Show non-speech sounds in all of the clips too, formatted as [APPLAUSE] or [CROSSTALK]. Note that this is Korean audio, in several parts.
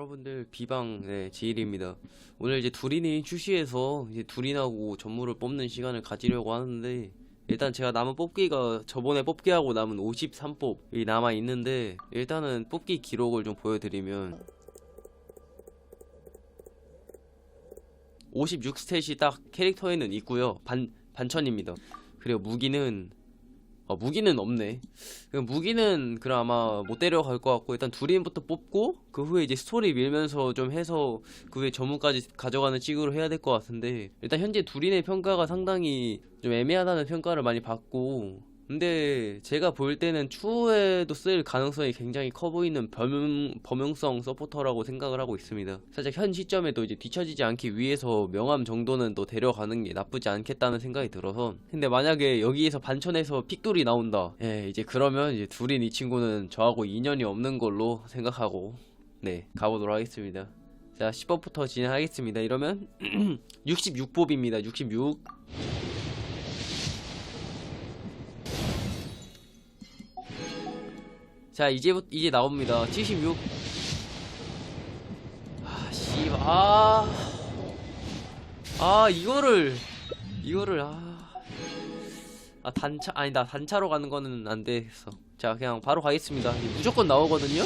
여러분들 비방 네, 지일입니다. 오늘 이제 두린이 출시해서 이제 두린하고 전무를 뽑는 시간을 가지려고 하는데 일단 제가 남은 뽑기가 저번에 뽑기하고 남은 53뽑이 남아 있는데 일단은 뽑기 기록을 좀 보여드리면 56 스탯이 딱 캐릭터에는 있고요. 반 반천입니다. 그리고 무기는 어, 무기는 없네. 그 무기는 그럼 아마 못 데려갈 것 같고 일단 두린부터 뽑고 그 후에 이제 스토리 밀면서 좀 해서 그 후에 전문까지 가져가는 식으로 해야 될 것 같은데 일단 현재 두린의 평가가 상당히 좀 애매하다는 평가를 많이 받고 근데 제가 볼 때는 추후에도 쓸 가능성이 굉장히 커 보이는 범용, 범용성 서포터라고 생각을 하고 있습니다. 살짝 현 시점에도 이제 뒤처지지 않기 위해서 명함 정도는 또 데려가는 게 나쁘지 않겠다는 생각이 들어서 근데 만약에 여기에서 반천에서 픽돌이 나온다 예 이제 그러면 이제 둘인 이 친구는 저하고 인연이 없는 걸로 생각하고 네 가보도록 하겠습니다. 자 10법부터 진행하겠습니다. 이러면 [CLEARS THROAT] 66법입니다. 66 자 이제부터 이제 나옵니다. 76 아 씨발. 아, 아 이거를. 이거를 아, 아 단차 아니다 단차로 가는 거는 안 됐어 자 그냥 바로 가겠습니다. 무조건 나오거든요?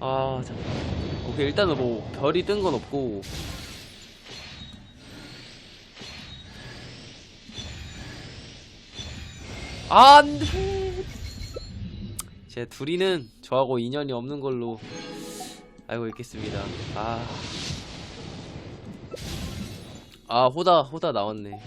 아 자, 오케이 일단은 뭐 별이 뜬 건 없고. 아, 안돼 제 둘이는 저하고 인연이 없는 걸로 알고 있겠습니다. 아, 아 호다 호다 나왔네.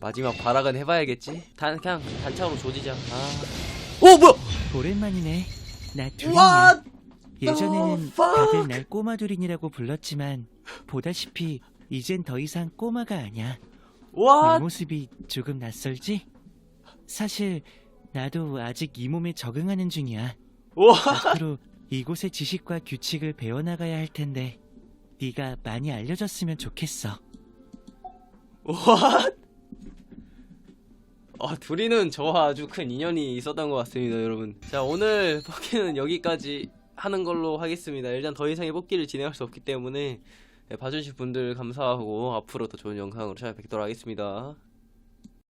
마지막 발악은 해봐야겠지. 단 그냥 단차로 조지자. 아, 오 뭐야? 오랜만이네. 나 두린이야. What 예전에는? 다들 날 꼬마 두린이라고 불렀지만 보다시피 이젠 더 이상 꼬마가 아니야. 내 와, 모습이 조금 낯설지? 사실 나도 아직 이 몸에 적응하는 중이야. 와, 앞으로 이곳의 지식과 규칙을 배워나가야 할 텐데 네가 많이 알려줬으면 좋겠어. 와. 아, 둘이는 저와 아주 큰 인연이 있었던 것 같습니다, 여러분. 자, 오늘 [LAUGHS] 뽑기는 여기까지 하는 걸로 하겠습니다. 일단 더 이상의 뽑기를 진행할 수 없기 때문에 네, 봐주신 분들 감사하고 앞으로 더 좋은 영상으로 찾아뵙도록 하겠습니다.